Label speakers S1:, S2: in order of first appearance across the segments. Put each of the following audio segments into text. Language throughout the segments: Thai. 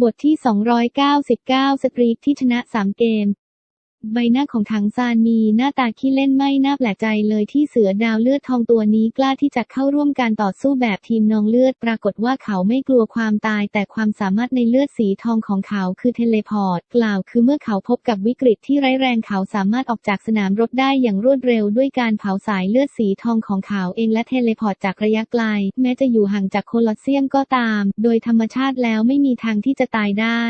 S1: บทที่ 299 สตรีกที่ชนะ 3 เกม ใบหน้าของถังซานมีหน้าตาขี้เล่นไม่น่าแปลกใจเลยที่เสือดาวเลือดทองตัวนี้กล้าที่จะเข้าร่วมการต่อสู้แบบทีมนองเลือด ปรากฏว่าเขาไม่กลัวความตาย แต่ความสามารถในเลือดสีทองของเขาคือเทเลพอร์ต กล่าวคือเมื่อเขาพบกับวิกฤตที่ร้ายแรงเขาสามารถออกจากสนามรบได้อย่างรวดเร็วด้วยการเผาสายเลือดสีทองของเขาเองและเทเลพอร์ตจากระยะไกล แม้จะอยู่ห่างจากโคลอสเซียมก็ตาม โดยธรรมชาติแล้วไม่มีทางที่จะตายได้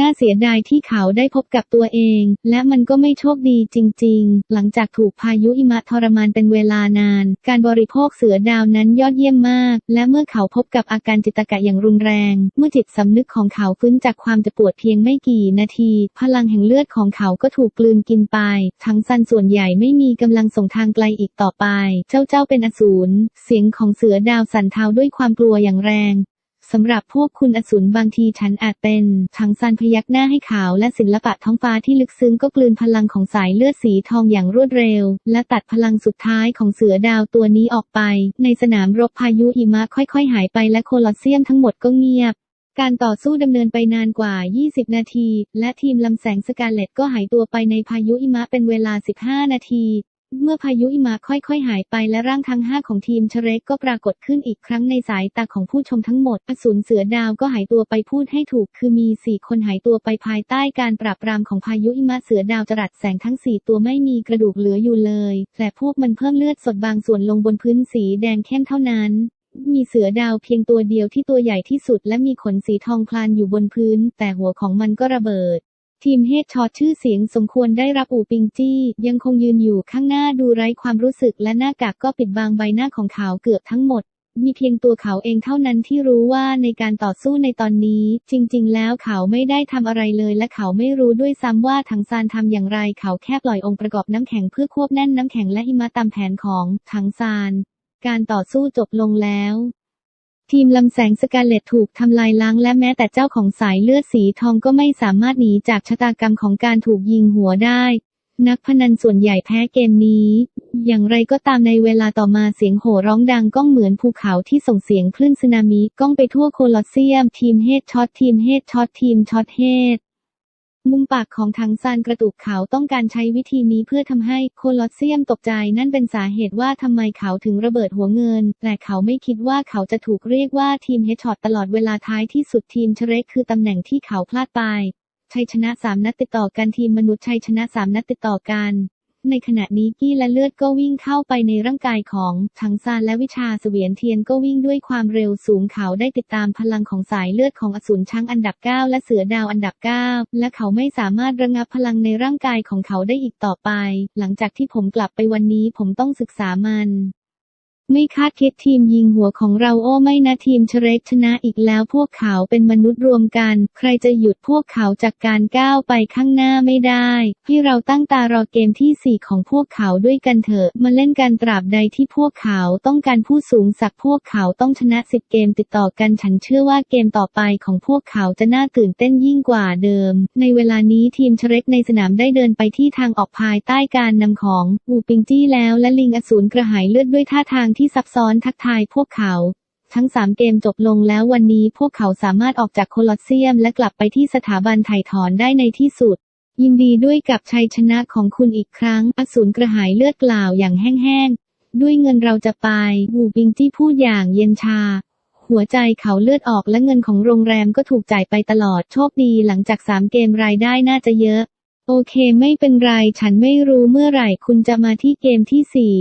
S1: น่าเสียดายที่เขาได้พบกับตัวเอง และมันก็ไม่โชคดีจริง ๆ หลังจากถูกพายุหิมะทรมานเป็นเวลานาน การบริโภคเสือดาวนั้นยอดเยี่ยมมาก และเมื่อเขาพบกับอาการจิตกะอย่างรุนแรง เมื่อจิตสำนึกของเขาฟื้นจากความเจ็บปวดเพียงไม่กี่นาที พลังแห่งเลือดของเขาก็ถูกกลืนกินไปทั้งซันส่วนใหญ่ไม่มีกำลังส่งทางไกลอีกต่อไป เจ้าเจ้าเป็นอสูรเสียงของเสือดาวสั่นเทาด้วยความกลัวอย่างแรง สำหรับพวกคุณอสูรบางทีฉันอาจเป็นทังซันพยักหน้าให้ขาวและศิลปะท้องฟ้าที่ลึกซึ้งก็กลืนพลังของสายเลือดสีทองอย่างรวดเร็ว และตัดพลังสุดท้ายของเสือดาวตัวนี้ออกไป ในสนามรบพายุหิมะค่อยๆ หายไปและโคลอสเซียมทั้งหมดก็เงียบการต่อสู้ดำเนินไปนานกว่า 20 นาที และทีมลำแสงสกาเลตก็หายตัวไปในพายุหิมะเป็นเวลา 15 นาที เมื่อพายุหิมะค่อยๆ หายไปและร่างทั้งห้าของทีมเชเรกก็ปรากฏขึ้นอีกครั้งในสายตาของผู้ชมทั้งหมด อสูรเสือดาวก็หายตัวไปพูดให้ถูก คือมีสี่คนหายตัวไปภายใต้การปราบปรามของพายุหิมะเสือดาวจรัสแสงทั้งสี่ตัวไม่มีกระดูกเหลืออยู่เลย แต่พวกมันเพิ่มเลือดสดบางส่วนลงบนพื้นสีแดงเข้มเท่านั้นมีเสือดาวเพียงตัวเดียวที่ตัวใหญ่ที่สุดและมีขนสีทองพลานอยู่บนพื้น แต่หัวของมันก็ระเบิด ทีมเฮดช็อตชื่อเสียงสมควรได้รับอูปิงจี้ ยังคงยืนอยู่ข้างหน้าดูไร้ความรู้สึกและหน้ากากก็ปิดบังใบหน้าของเขาเกือบทั้งหมด มีเพียงตัวเขาเองเท่านั้นที่รู้ว่าในการต่อสู้ในตอนนี้ จริง ๆ แล้วเขาไม่ได้ทำอะไรเลยและเขาไม่รู้ด้วยซ้ำว่าถังซานทำอย่างไรเขาแค่ปล่อยองค์ประกอบน้ำแข็งเพื่อควบแน่นน้ำแข็งและหิมะตามแผนของถังซาน การต่อสู้จบลงแล้ว ทีมลำแสงสกาเลตถูกทำลายล้างและแม้แต่เจ้าของสายเลือดสีทองก็ไม่สามารถหนีจากชะตากรรมของการถูกยิงหัวได้ นักพนันส่วนใหญ่แพ้เกมนี้ อย่างไรก็ตามในเวลาต่อมาเสียงโห่ร้องดังก้องเหมือนภูเขาที่ส่งเสียงคลื่นสึนามิก้องไปทั่วโคลอสเซียม ทีมเฮดช็อตทีมเฮดช็อตทีมช็อตเฮด มุมปากของทังซานกระตุกเขาต้องการใช้วิธีนี้เพื่อทำให้โคลอสเซียมตกใจนั่นเป็นสาเหตุว่าทำไมเขาถึงระเบิดหัวเงิน แต่เขาไม่คิดว่าเขาจะถูกเรียกว่าทีมเฮดช็อตตลอดเวลาท้ายที่สุดทีมเชเรกคือตำแหน่งที่เขาพลาดไปชัยชนะ 3 นัดติดต่อกันทีมมนุษย์ชัยชนะ 3 นัดติดต่อกัน ในขณะนี้กี้และเลือดก็วิ่งเข้าไปในร่างกายของทังซานและวิชาเสวียนเทียนก็วิ่งด้วยความเร็วสูงเขาได้ติดตามพลังของสายเลือดของอสูรช้างอันดับ 9 และเสือดาวอันดับ 9 และเขาไม่สามารถระงับพลังในร่างกายของเขาได้อีกต่อไป หลังจากที่ผมกลับไปวันนี้ผมต้องศึกษามัน ไม่คาดคิดทีมยิงหัวของเราโอ้ไม่นะทีมเชเรกชนะอีกแล้วพวกเขาเป็นมนุษย์รวมกัน ใครจะหยุดพวกเขาจากการก้าวไปข้างหน้าไม่ได้ให้เราตั้งตารอเกมที่ 4 ของพวกเขาด้วยกันเถอะมาเล่นกันตราบใดที่พวกเขาต้องการผู้สูงสักดิ์พวกเขาต้องชนะ10เกมติดต่อกันฉันเชื่อว่าเกมต่อไปของพวกเขาจะน่าตื่นเต้นยิ่งกว่าเดิม ในเวลานี้ทีมเชเรกในสนามได้เดินไปที่ทางออกภายใต้การนำของอูปิงจี้แล้วและลิงอสูรกระหายเลือดด้วยท่าทางที่ซับซ้อนทักทายพวกเขา ทั้งสามเกมจบลงแล้ววันนี้พวกเขาสามารถออกจากโคลอสเซียม และกลับไปที่สถาบันไถ่ถอนได้ในที่สุด ยินดีด้วยกับชัยชนะของคุณอีกครั้งอสูรกระหายเลือดกล่าวอย่างแห้งๆ ด้วยเงินเราจะไปวูบิงจี้พูดอย่างเย็นชาหัวใจเขาเลือดออกและเงินของโรงแรมก็ถูกจ่ายไปตลอดโชคดีหลังจากสามเกมรายได้น่าจะเยอะ โอเคไม่เป็นไร ฉันไม่รู้เมื่อไหร่คุณจะมาที่เกมที่สี่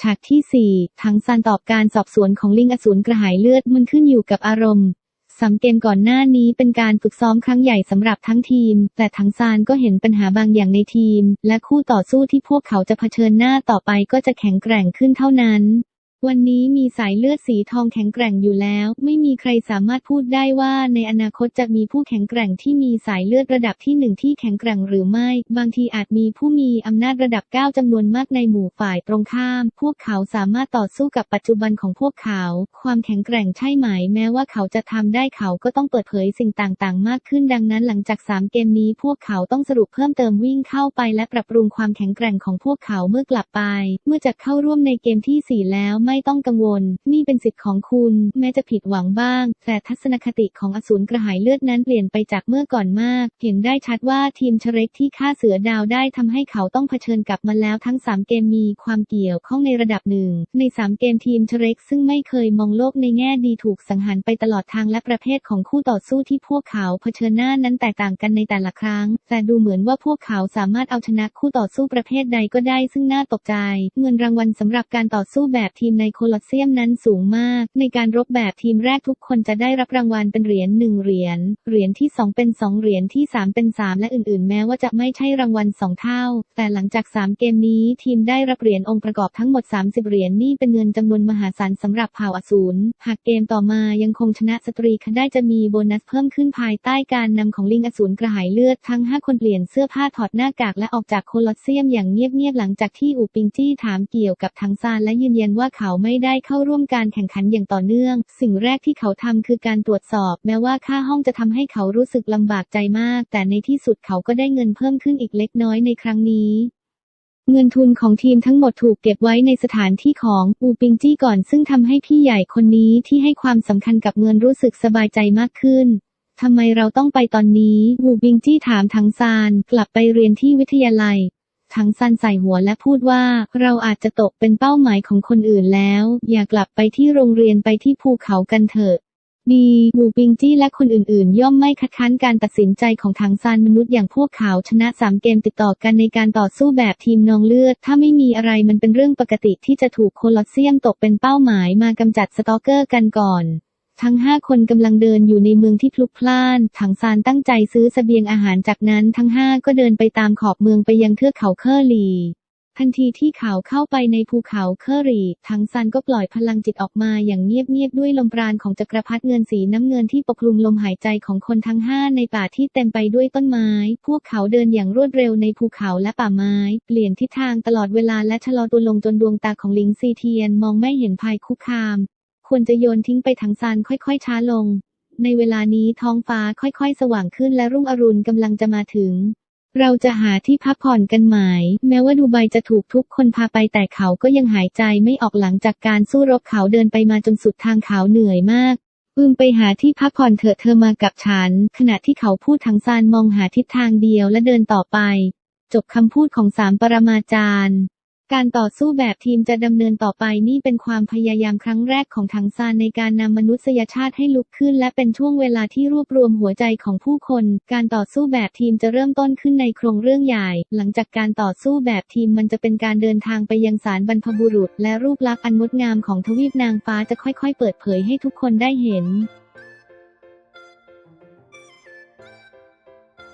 S1: ฉากที่4ทั้งซันตอบการสอบสวนของลิงอสูรกระหายเลือดมันขึ้นอยู่กับอารมณ์สามเกตก่อนหน้านี้เป็นการฝึกซ้อมครั้งใหญ่สำหรับทั้งทีม แต่ทั้งซานก็เห็นปัญหาบางอย่างในทีม และคู่ต่อสู้ที่พวกเขาจะเผชิญหน้าต่อไปก็จะแข็งแกร่งขึ้นเท่านั้น วันนี้มีสายเลือดสีทองแข็งแกร่งอยู่แล้ว ไม่มีใครสามารถพูดได้ว่าในอนาคตจะมีผู้แข็งแกร่งที่มีสายเลือดระดับที่หนึ่งที่แข็งแกร่งหรือไม่ บางทีอาจมีผู้มีอำนาจระดับ 9จำนวนมากในหมู่ฝ่ายตรงข้าม พวกเขาสามารถต่อสู้กับปัจจุบันของพวกเขา ความแข็งแกร่งใช่ไหม แม้ว่าเขาจะทำได้เขาก็ต้องเปิดเผยสิ่งต่างๆ มากขึ้นดังนั้นหลังจาก 3 เกมนี้ พวกเขาต้องสรุปเพิ่มเติมวิ่งเข้าไปและปรับปรุงความแข็งแกร่งของพวกเขาเมื่อกลับไป เมื่อจะเข้าร่วมในเกมที่ 4 แล้วไม่ไม่ต้องกังวล นี่เป็นสิทธิ์ของคุณ แม้จะผิดหวังบ้าง แต่ทัศนคติของอสูรกระหายเลือดนั้นเปลี่ยนไปจากเมื่อก่อนมาก เห็นได้ชัดว่าทีมเชเร็กที่ฆ่าเสือดาวได้ทำให้เขาต้องเผชิญกับมันแล้วทั้ง 3 เกมมีความเกี่ยวข้องในระดับหนึ่ง ใน 3 เกมทีมเชเร็กซึ่งไม่เคยมองโลกในแง่ดีถูกสังหารไปตลอดทางและประเภทของคู่ต่อสู้ที่พวกเขาเผชิญหน้านั้นแตกต่างกันในแต่ละครั้ง แต่ดูเหมือนว่าพวกเขาสามารถเอาชนะคู่ต่อสู้ประเภทใดก็ได้ซึ่งน่าตกใจ เงินรางวัลสำหรับการต่อสู้แบบทีมในโคลอสเซียมนั้นสูงมาก ในการรบแบบทีมแรกทุกคนจะได้รับรางวัลเป็นเหรียญหนึ่งเหรียญ เหรียญที่ 2 เป็น 2 เหรียญที่ 3 เป็น 3 และอื่นๆ แม้ว่าจะไม่ใช่รางวัล 2 เท่า แต่หลังจาก 3 เกมนี้ทีมได้รับเหรียญองค์ประกอบทั้งหมด 30 เหรียญนี่เป็นเงินจำนวนมหาศาลสำหรับเผ่าอสูร หากเกมต่อมายังคงชนะสตรีคได้จะมีโบนัสเพิ่มขึ้นภายใต้การนำของลิงอสูรกระหายเลือดทั้ง 5 คนเปลี่ยนเสื้อผ้าถอดหน้ากากและออกจากโคลอสเซียมอย่างเงียบๆหลังจากที่อูปิงจี้ถามเกี่ยวกับทังซานและยืนยันว่าเขาไม่ได้เข้าร่วมการแข่งขันอย่างต่อเนื่อง สิ่งแรกที่เขาทำคือการตรวจสอบ แม้ว่าค่าห้องจะทำให้เขารู้สึกลำบากใจมาก แต่ในที่สุดเขาก็ได้เงินเพิ่มขึ้นอีกเล็กน้อยในครั้งนี้เงินทุนของทีมทั้งหมดถูกเก็บไว้ในสถานที่ของอูปิงจี้ก่อน ซึ่งทำให้พี่ใหญ่คนนี้ที่ให้ความสำคัญกับเงินรู้สึกสบายใจมากขึ้น ทำไมเราต้องไปตอนนี้วูบิงจี้ถามทังซาน กลับไปเรียนที่วิทยาลัย ทังซานใส่หัวและพูดว่า เราอาจจะตกเป็นเป้าหมายของคนอื่นแล้ว อย่ากลับไปที่โรงเรียนไปที่ภูเขากันเถอะดีวูปิงจี้และคนอื่นๆ ย่อมไม่คัดค้านการตัดสินใจของทางซานมนุษย์อย่างพวกเขาชนะ 3 เกมติดต่อกันในการต่อสู้แบบทีมนองเลือด ถ้าไม่มีอะไรมันเป็นเรื่องปกติที่จะถูกโคลอสเซียมตกเป็นเป้าหมายมากำจัดสตอกเกอร์กันก่อน ทั้งห้าคนกำลังเดินอยู่ในเมืองที่พลุกพล่าน ถังซานตั้งใจซื้อเสบียงอาหารจากนั้นทั้งห้าก็เดินไปตามขอบเมืองไปยังเทือกเขาเคอร์ลีทันทีที่เขาเข้าไปในภูเขาเคอรีทังซันก็ปล่อยพลังจิตออกมาอย่างเงียบๆด้วยลมปราณของจักรพรรดิเงินสีน้ำเงินที่ปกคลุมลมหายใจของคนทั้งห้าในป่าที่เต็มไปด้วยต้นไม้ พวกเขาเดินอย่างรวดเร็วในภูเขาและป่าไม้ เปลี่ยนทิศทางตลอดเวลาและชะลอตัวลงจนดวงตาของลิงซีเทียนมองไม่เห็นภัยคุกคาม ควรจะโยนทิ้งไปทางซานค่อยๆ ช้าลง ในเวลานี้ท้องฟ้าค่อยๆ สว่างขึ้นและรุ่งอรุณกำลังจะมาถึง เราจะหาที่พักผ่อนกันไหมแม้ว่าดูไบจะถูกทุกคนพาไปแต่เขาก็ยังหายใจไม่ออกหลังจากการสู้รบเขาเดินไปมาจนสุดทางเขาเหนื่อยมากอืมไปหาที่พักผ่อนเถอะเธอมากับฉัน ขณะที่เขาพูดทางซานมองหาทิศทางเดียวและเดินต่อไป จบคำพูดของสามปรมาจารย์ การต่อสู้แบบทีมจะดำเนินต่อไปนี่เป็นความพยายามครั้งแรกของทังซานในการนำมนุษยชาติให้ลุกขึ้น และเป็นช่วงเวลาที่รวบรวมหัวใจของผู้คน การต่อสู้แบบทีมจะเริ่มต้นขึ้นในโครงเรื่องใหญ่ หลังจากการต่อสู้แบบทีมมันจะเป็นการเดินทางไปยังศาลบรรพบุรุษ และรูปลักษณ์อันงดงามของทวีปนางฟ้าจะค่อยๆ เปิดเผยให้ทุกคนได้เห็น